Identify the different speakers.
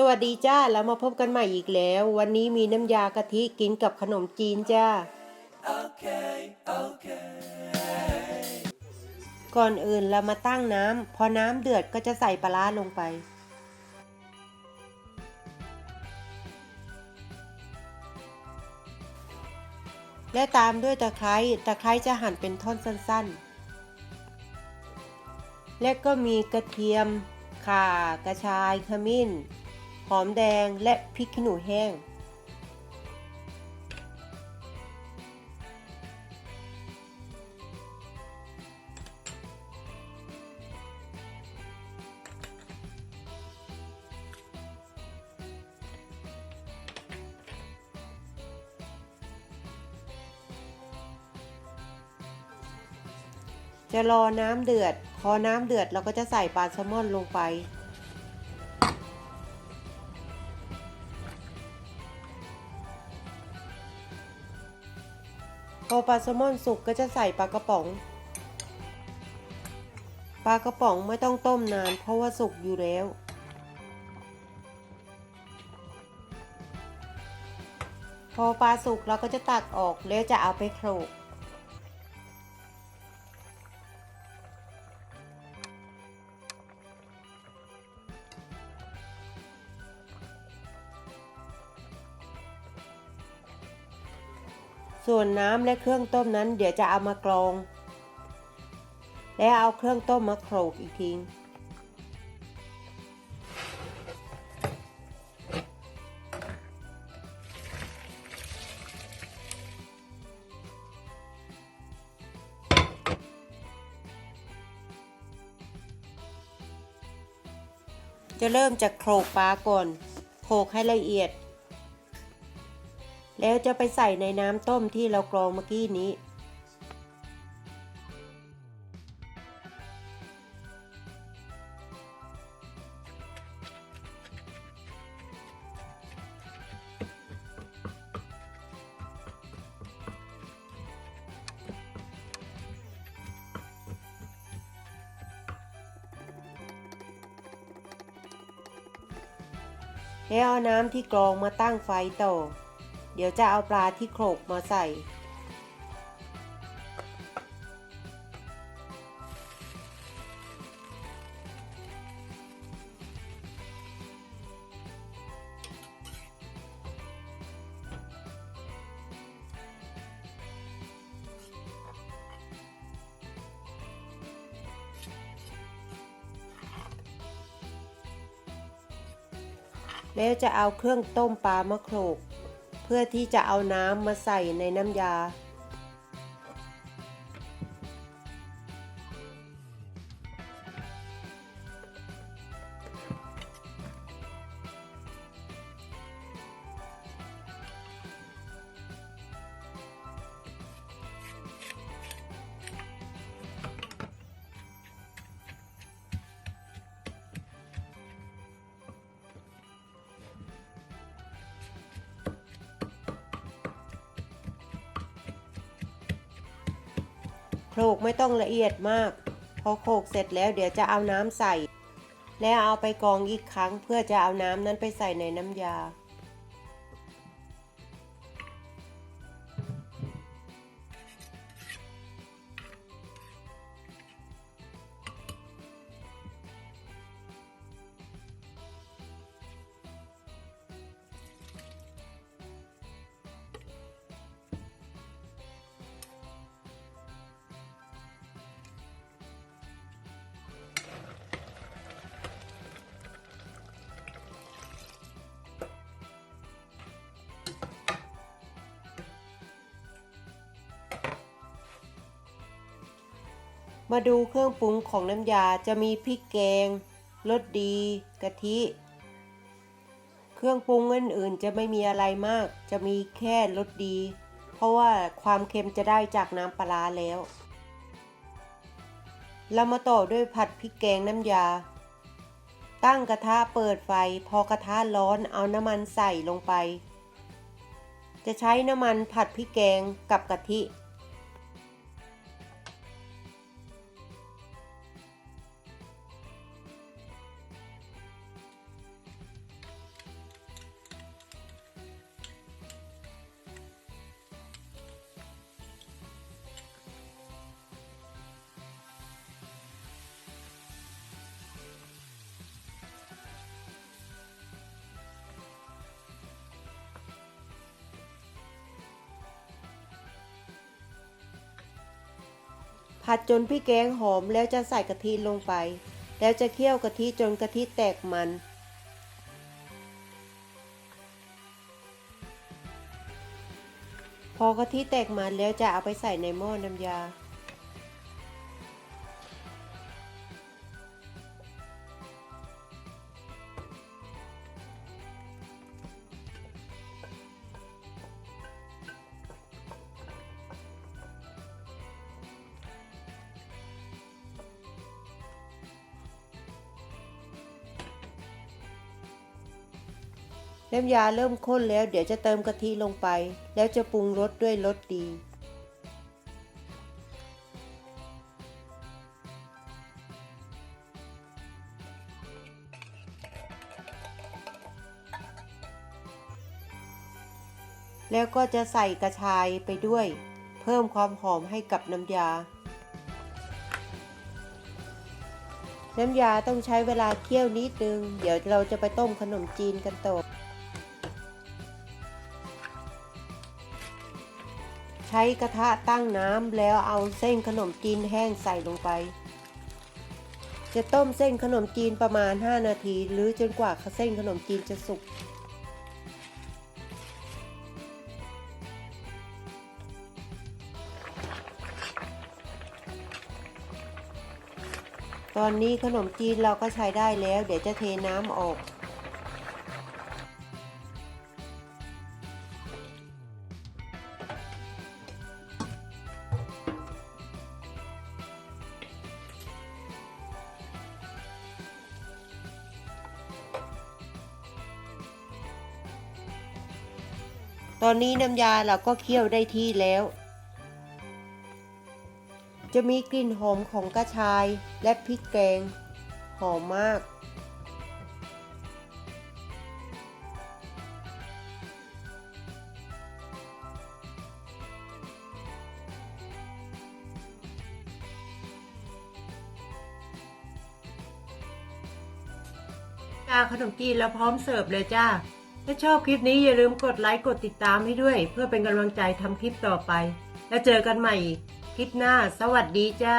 Speaker 1: สวัสดีจ้าแล้วมาพบกันใหม่อีกแล้ว วันนี้มีน้ำยากะทิกินกับขนมจีนจ้าก่อนอื่นเรามาตั้งน้ำพอน้ำเดือดก็จะใส่ปลาร้าลงไป และตามด้วยตะไคร้ตะไคร้จะหั่นเป็นท่อนสั้นๆ และก็มีกระเทียมข่ากระชายขมิ้น หอมแดงและพริกขี้หนูแห้ง จะรอน้ำเดือด พอน้ำเดือดเราก็จะใส่ปลาแซลมอนลงไป พอปลาแซลมอนสุกก็จะใส่ปลากระป๋อง ปลากระป๋องไม่ต้องต้มนาน เพราะว่าสุกอยู่แล้ว พอปลาสุกเราก็จะตักออกแล้วจะเอาไปโขลก ส่วนน้ำและเครื่องต้มนั้นเดี๋ยวจะเอามากรอง และเอาเครื่องต้มมาโขลกอีกทีจะเริ่มจากโขลกปลาก่อน โขลกให้ละเอียด แล้วจะไปใส่ในน้ำต้มที่เรากรองเมื่อกี้นี้ แล้วเอาน้ำที่กรองมาตั้งไฟต่อ เดี๋ยวจะเอาปลาที่โขลกมาใส่ แล้วจะเอาเครื่องต้มปลามาโขลก เพื่อที่จะเอาน้ำมาใส่ในน้ำยา ลกไม่ต้องละเอียดมาก พอโขลกเสร็จแล้วเดี๋ยวจะเอาน้ำใส่ แล้วเอาไปกองอีกครั้งเพื่อจะเอาน้ำนั้นไปใส่ในน้ำยา มาดูเครื่องปรุงของน้ำยาจะมีพริกแกงรสดี กะทิ เครื่องปรุงอื่นๆ จะไม่มีอะไรมาก จะมีแค่รสดี เพราะว่าความเค็มจะได้จากน้ำปลาร้าแล้ว เรามาต่อด้วยผัดพริกแกงน้ำยา ตั้งกระทะเปิดไฟ พอกระทะร้อนเอาน้ำมันใส่ลงไป จะใช้น้ำมันผัดพริกแกงกับกะทิ ผัดจนพริกแกงหอมแล้วจะใส่กะทิลงไป แล้วจะเคี่ยวกะทิจนกะทิแตกมัน พอกะทิแตกมันแล้วจะเอาไปใส่ในหม้อน้ำยา น้ำยาเริ่มข้นแล้วเดี๋ยวจะเติมกะทิลงไป แล้วจะปรุงรสด้วยรสดี แล้วก็จะใส่กระชายไปด้วย เพิ่มความหอมให้กับน้ำยา น้ำยาต้องใช้เวลาเคี่ยวนิดนึง เดี๋ยวเราจะไปต้มขนมจีนกันต่อ ใช้กระทะตั้งน้ำแล้วเอาเส้นขนมจีนแห้งใส่ลงไป จะต้มเส้นขนมจีนประมาณ 5 นาที หรือจนกว่าเส้นขนมจีนจะสุก ตอนนี้ขนมจีนเราก็ใช้ได้แล้ว เดี๋ยวจะเทน้ำออก ตอนนี้น้ำยาเราก็เคี่ยวได้ที่แล้ว จะมีกลิ่นหอมของกระชายและพริกแกง หอมมาก จ้าขนมจีนแล้วพร้อมเสิร์ฟเลยจ้า ถ้าชอบคลิปนี้อย่าลืมกดไลค์กดติดตามให้ด้วย เพื่อเป็นกำลังใจทำคลิปต่อไป แล้วเจอกันใหม่คลิปหน้า สวัสดีจ้า